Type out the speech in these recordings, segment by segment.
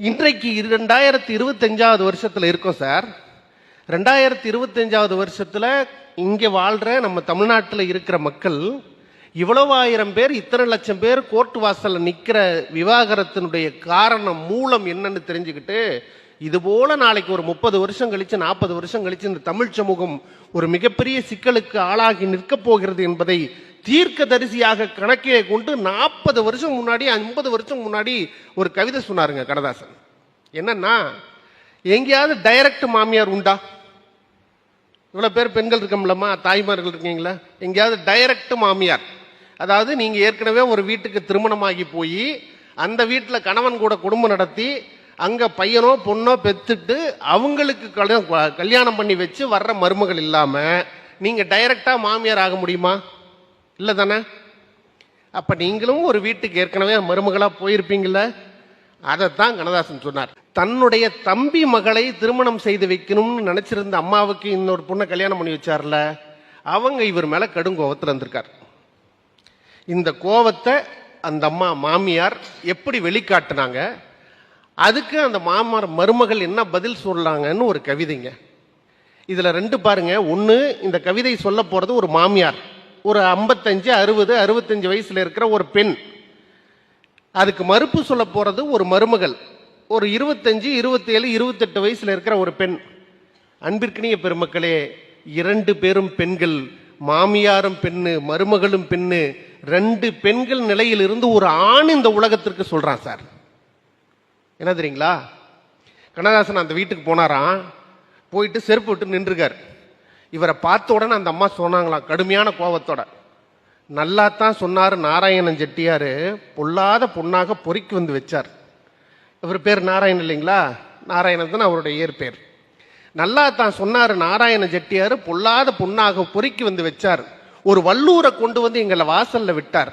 இன்றைக்கு ரெண்டாயிரத்தி இருபத்தஞ்சாவது வருஷத்தில் இருக்கோம் சார். ரெண்டாயிரத்தி இருபத்தஞ்சாவது வருஷத்தில் இங்கே வாழ்கிற நம்ம தமிழ்நாட்டில் இருக்கிற மக்கள் இவ்வளவு ஆயிரம் பேர் இத்தனை லட்சம் பேர் கோர்ட் வாசலில் நிற்கிற விவாகரத்தினுடைய காரணம் மூலம் என்னன்னு தெரிஞ்சுக்கிட்டு இது போல நாளைக்கு ஒரு முப்பது வருஷம் கழிச்சு நாற்பது வருஷம் கழிச்சு இந்த தமிழ் சமூகம் ஒரு மிகப்பெரிய சிக்கலுக்கு ஆளாகி நிற்கப் போகிறது என்பதை தீர்க்க தரிசியாக கணக்கிலே கொண்டு நாற்பது வருஷம் முன்னாடி ஐம்பது வருஷம் முன்னாடி ஒரு கவிதை சொன்னாருங்க கடதாசன் என்னன்னா எங்கேயாவது டைரக்ட் மாமியார் உண்டா? இவ்வளோ பேர் பெண்கள் இருக்கோம்லம்மா தாய்மார்கள் இருக்கீங்களா? எங்கேயாவது டைரக்ட் மாமியார். அதாவது நீங்கள் ஏற்கனவே ஒரு வீட்டுக்கு திருமணமாகி போய் அந்த வீட்டில் கணவன் கூட குடும்பம் நடத்தி அங்கே பையனோ பொண்ணோ பெற்றுட்டு அவங்களுக்கு கல்யாணம் கல்யாணம் பண்ணி வச்சு வர்ற மருமகள் இல்லாமல் நீங்கள் டைரக்டாக மாமியார் ஆக முடியுமா? இல்லை தானே? அப்போ நீங்களும் ஒரு வீட்டுக்கு ஏற்கனவே மருமகளாக போயிருப்பீங்கள அதைத்தான் கண்ணதாசன் சொன்னார். தன்னுடைய தம்பி மகளை திருமணம் செய்து வைக்கணும்னு நினைச்சிருந்த அம்மாவுக்கு இன்னொரு பொண்ணை கல்யாணம் பண்ணி வச்சார்ல அவங்க இவர் மேலே கடும் கோபத்தில் இருந்திருக்கார் இந்த கோவத்தை அந்த அம்மா மாமியார் எப்படி வெளிக்காட்டினாங்க? அதுக்கு அந்த மாமனார் மருமகள் என்ன பதில் சொல்லாங்கன்னு ஒரு கவிதைங்க. இதில் ரெண்டு பாருங்க. ஒன்று இந்த கவிதை சொல்ல போகிறது ஒரு மாமியார். ஒரு ஐம்பத்தஞ்சு அறுபது அறுபத்தஞ்சு வயசில் இருக்கிற ஒரு பெண். அதுக்கு மறுப்பு சொல்ல போகிறது ஒரு மருமகள். ஒரு இருபத்தஞ்சு இருபத்தேழு இருபத்தெட்டு வயசில் இருக்கிற ஒரு பெண். அன்பிற்கினிய பெருமக்களே இரண்டு பேரும் பெண்கள் மாமியாரும் பெண்ணு மருமகளும் பெண்ணு. ரெண்டு பெண்கள் நிலையிலிருந்து ஒரு ஆண் இந்த உலகத்திற்கு சொல்கிறான் சார். என்ன தெரியுங்களா? கண்ணதாசன் அந்த வீட்டுக்கு போனாராம். போயிட்டு செருப்பு விட்டு நின்றுருக்கார். இவரை பார்த்த உடனே அந்த அம்மா சொன்னாங்களாம் கடுமையான கோபத்தோட. நல்லா தான் சொன்னார் நாராயணன் செட்டியார். பொல்லாத பொண்ணாக பொறுக்கி வந்து வச்சார். இவர் பேர் நாராயணன் இல்லைங்களா? நாராயணன் தான் அவருடைய இயற்பெயர் நல்லா தான் சொன்னார் நாராயண செட்டியார். பொல்லாத பொண்ணாக பொறுக்கி வந்து வச்சார். ஒரு வல்லூரை கொண்டு வந்து எங்களை வாசலில் விட்டார்.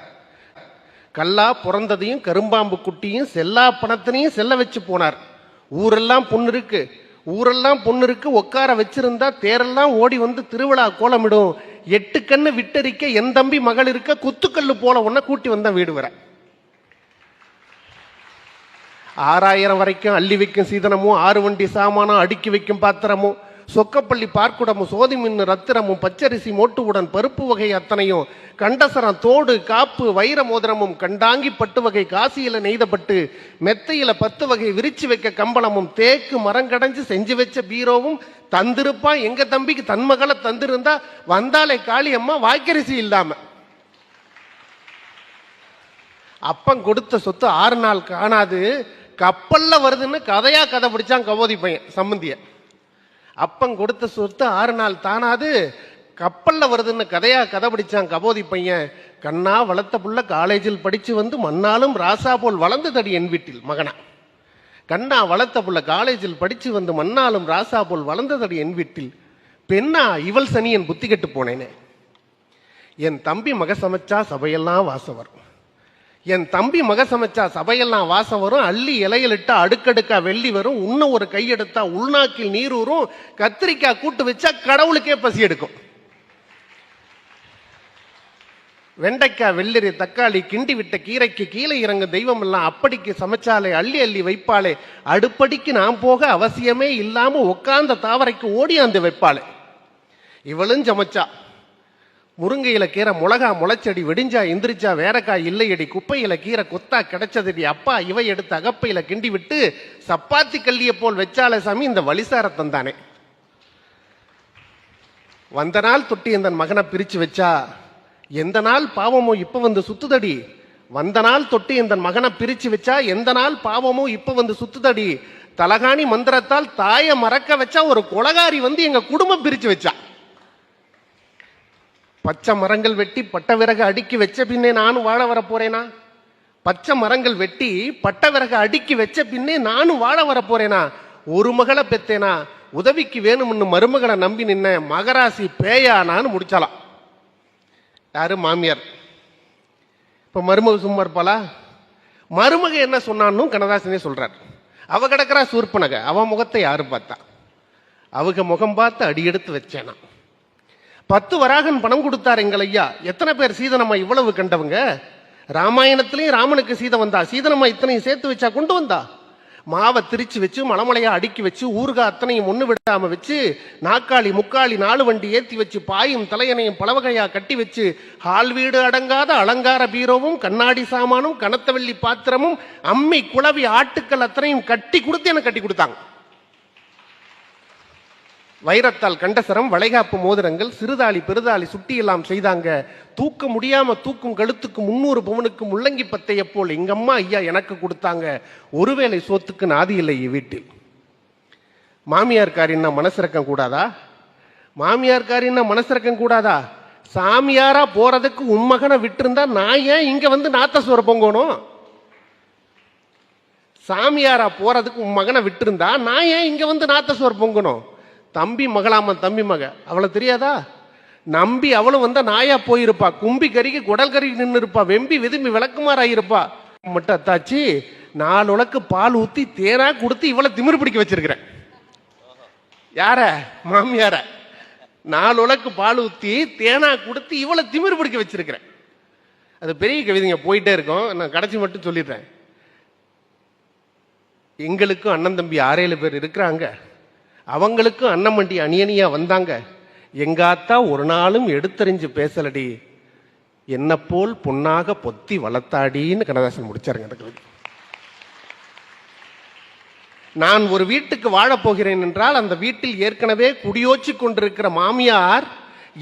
கல்லா பிறந்ததையும் கரும்பாம்பு குட்டியும் செல்லா பணத்தினையும் செல்ல வச்சு போனார். ஊரெல்லாம் பொண்ணு இருக்கு. ஊரெல்லாம் பொண்ணு இருக்கு. உட்கார வச்சிருந்தா தேரெல்லாம் ஓடி வந்து திருவிழா கோலமிடும். எட்டு கண்ணு விட்டரிக்க என் தம்பி மகள் இருக்க குத்துக்கல்லு போல ஒன்ன கூட்டி வந்தா வீடு வர ஆறாயிரம் வரைக்கும் அள்ளி வைக்கும் சீதனமும் ஆறு வண்டி சாமானம் அடுக்கி வைக்கும் பாத்திரமும். சொக்கப்பள்ளி பார்க்குடமும் சோதி மின்னு ரத்திரமும் பச்சரிசி மோட்டுவுடன் பருப்பு வகை அத்தனையும் கண்டசரம் தோடு காப்பு வைர மோதிரமும் கண்டாங்கி பட்டு வகை காசியில நெய்தப்பட்டு மெத்தையில பத்து வகை விரிச்சு வைக்க கம்பளமும் தேக்கு மரங்கடைஞ்சு செஞ்சு வச்ச பீரோவும் தந்திருப்பான் எங்க தம்பிக்கு தன் மகளை தந்திருந்தா வந்தாலே காளி அம்மா வாய்க்கரிசி இல்லாம. அப்பன் கொடுத்த சொத்து ஆறு நாள் காணாது. கப்பல்ல வருதுன்னு கதையா கதை பிடிச்சான் கவோதி பையன் சம்மந்தியை அப்பன் கொடுத்த சொத்து ஆறு நாள் தானாது. கப்பலில் வருதுன்னு கதையா கதை படித்தான் கபோதி பையன். கண்ணா வளர்த்த புள்ள காலேஜில் படித்து வந்து மண்ணாலும் ராசா போல் வளர்ந்ததடி என் வீட்டில் மகனா. கண்ணா வளர்த்த புள்ள காலேஜில் படித்து வந்து மண்ணாலும் ராசா போல் வளர்ந்ததடி என் வீட்டில். பெண்ணா இவள் சனியன் புத்தி கெட்டு போனேனே. என் தம்பி மக சமைச்சா சபையெல்லாம் வாசம் வரும் என் தம்பி மக சமைச்சா சபையெல்லாம் வாசம் வரும் அள்ளி இலையிலிட்டா அடுக்கடுக்கா வெள்ளி வரும் உன்ன ஒரு கையெடுத்தா உள்நாக்கில் நீர் ஊறும் கத்திரிக்காய் கூட்டு வச்சா கடவுளுக்கே பசி எடுக்கும். வெண்டைக்காய் வெள்ளரி தக்காளி கிண்டி விட்ட கீரைக்கு கீழே இறங்க தெய்வம் எல்லாம் அப்படிக்கு சமைச்சாலே அள்ளி அள்ளி வைப்பாளே. அடுப்படிக்கு நான் போக அவசியமே இல்லாம உட்கார்ந்த தாவரைக்கு ஓடியாந்து வைப்பாளே. இவளும் சமைச்சா. முருங்கையில கீரை மிளகா முளைச்சடி வெடிஞ்சா எந்திரிச்சா வேறக்காய் இல்லையடி குப்பையில கீரை கொத்தா கிடைச்சதடி அப்பா இவை எடுத்து அகப்பையில கிண்டி விட்டு சப்பாத்தி கல்லிய போல் வச்சாலே சாமி இந்த வழிசாரத்தம் தானே. வந்த நாள் தொட்டி இந்த மகனை பிரிச்சு வச்சா எந்த நாள் பாவமோ இப்ப வந்து சுத்துதடி? வந்த நாள் தொட்டி இந்த மகனை பிரிச்சு வச்சா எந்த நாள் பாவமோ இப்ப வந்து சுத்துதடி? தலகாணி மந்திரத்தால் தாயை மறக்க வச்சா ஒரு கொலகாரி வந்து எங்க குடும்பம் பிரிச்சு வச்சா. பச்சை மரங்கள் வெட்டி பட்ட விறகு அடுக்கி வச்ச பின்னே நானும் வாழ வர போறேனா? பச்சை மரங்கள் வெட்டி பட்ட விறகு அடுக்கி வச்ச பின்னே நானும் வாழ வர போறேனா? ஒரு மகளை பெத்தேனா? உதவிக்கு வேணும்னு மருமகளை நம்பி நின்ன மகராசி பேயானான்னு முடிச்சாலாம் யாரு? மாமியார். இப்ப மருமக சும்மா இருப்பாளா? மருமக என்ன சொன்னான்னு கனதாசனே சொல்றார். அவ கிடக்கிறா சூர்பனக அவ முகத்தை யாரு பார்த்தா? அவங்க முகம் பார்த்து அடியெடுத்து வச்சேனா. பத்து வராகன் பணம் கொடுத்தார் எங்கள் ஐயா. எத்தனை பேர் சீதனம்மா இவ்வளவு கண்டவங்க? ராமாயணத்திலையும் ராமனுக்கு சீதை வந்தா. சீதனம்மா இத்தனையும் சேர்த்து வச்சா கொண்டு வந்தா? மாவை திரிச்சு வச்சு மலமலையா அடுக்கி வச்சு ஊறுகாய் அத்தனையும் ஒண்ணு விடாம வச்சு நாக்காளி முக்காளி நாலு வண்டி ஏத்தி வச்சு பாயும் தலையணையும் பலவகையா கட்டி வச்சு ஹால் வீடு அடங்காத அலங்கார பீரோவும் கண்ணாடி சாமானும் கனத்தவள்ளி பாத்திரமும் அம்மி குளவி ஆட்டுக்கள் அத்தனையும் கட்டி கொடுத்து எனக்கு கட்டி கொடுத்தாங்க. வைரத்தால் கண்டசரம் வளைகாப்பு மோதிரங்கள் சிறுதாளி பெருதாளி சுட்டி எல்லாம் செய்தாங்க. தூக்க முடியாம தூக்கும் கழுத்துக்கு முன்னூறு பவனுக்கு முள்ளங்கி பத்தைய போல் எங்கம்மா ஐயா எனக்கு கொடுத்தாங்க. ஒருவேளை சோத்துக்கு நாதி இல்லை வீட்டில். மாமியார்காரின்னா மனசிறக்கம் கூடாதா? மாமியார்காரின்னா மனசிறக்கம் கூடாதா? சாமியாரா போறதுக்கு உன் மகனை நான் ஏன் இங்க வந்து நாத்தஸ்வர பொங்கணும்? சாமியாரா போறதுக்கு உன் மகனை விட்டுருந்தா நான் ஏன் இங்க வந்து நாத்தஸ்வர் பொங்கணும்? தம்பி மகளாமன் தம்பி மக. அவளை தெரியாதா? நம்பி அவளும் வந்தா நாயா போயிருப்பா. கும்பி கறிக்கு குடல் கறி நின்று இருப்பா வெம்பி விதும்பி விளக்குமாறாயிருப்பா. மட்டும் அத்தாச்சி நாலு உலக்கு பால் ஊத்தி தேனா கொடுத்து இவளை திமிர் பிடிக்க வச்சிருக்கிறேன். யார? மாமியார. நாலு உலக்கு பால் ஊத்தி தேனா கொடுத்து இவளை திமிர் பிடிக்க வச்சிருக்கிறேன். அது பெரிய கவிதைங்க போயிட்டே இருக்கும். நான் கடைசி மட்டும் சொல்லிடுறேன். எங்களுக்கும் அண்ணன் தம்பி ஆறேழு பேர் இருக்கிறாங்க. அவங்களுக்கும் அன்னமண்டி அணியணியா வந்தாங்க. எங்காத்தா ஒரு நாளும் எடுத்தறிஞ்சு பேசலடி. என்ன போல் பொன்னாக பொத்தி வளர்த்தாடின்னு கண்ணதாசன் முடிச்சாருங்க அந்த கவிதை நான் ஒரு வீட்டுக்கு வாழப்போகிறேன் என்றால் அந்த வீட்டில் ஏற்கனவே குடியோச்சி கொண்டிருக்கிற மாமியார்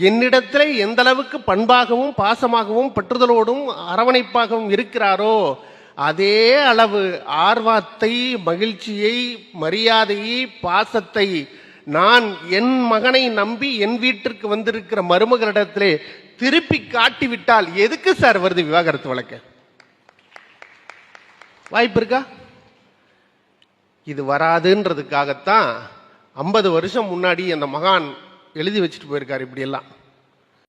என்னிடத்திலே எந்த அளவுக்கு பண்பாகவும் பாசமாகவும் பற்றுதலோடும் அரவணைப்பாகவும் இருக்கிறாரோ அதே அளவு ஆர்வத்தை மகிழ்ச்சியை மரியாதையை பாசத்தை நான் என் மகனை நம்பி என் வீட்டிற்கு வந்திருக்கிற மருமகளிடத்திலே திருப்பி காட்டிவிட்டால் எதுக்கு சார் வருது விவாகரத்து வழக்கு? வாய்ப்பு இருக்கா? இது வராதுன்றதுக்காகத்தான் ஐம்பது வருஷம் முன்னாடி அந்த மகான் எழுதி வச்சுட்டு போயிருக்காரு இப்படியெல்லாம்.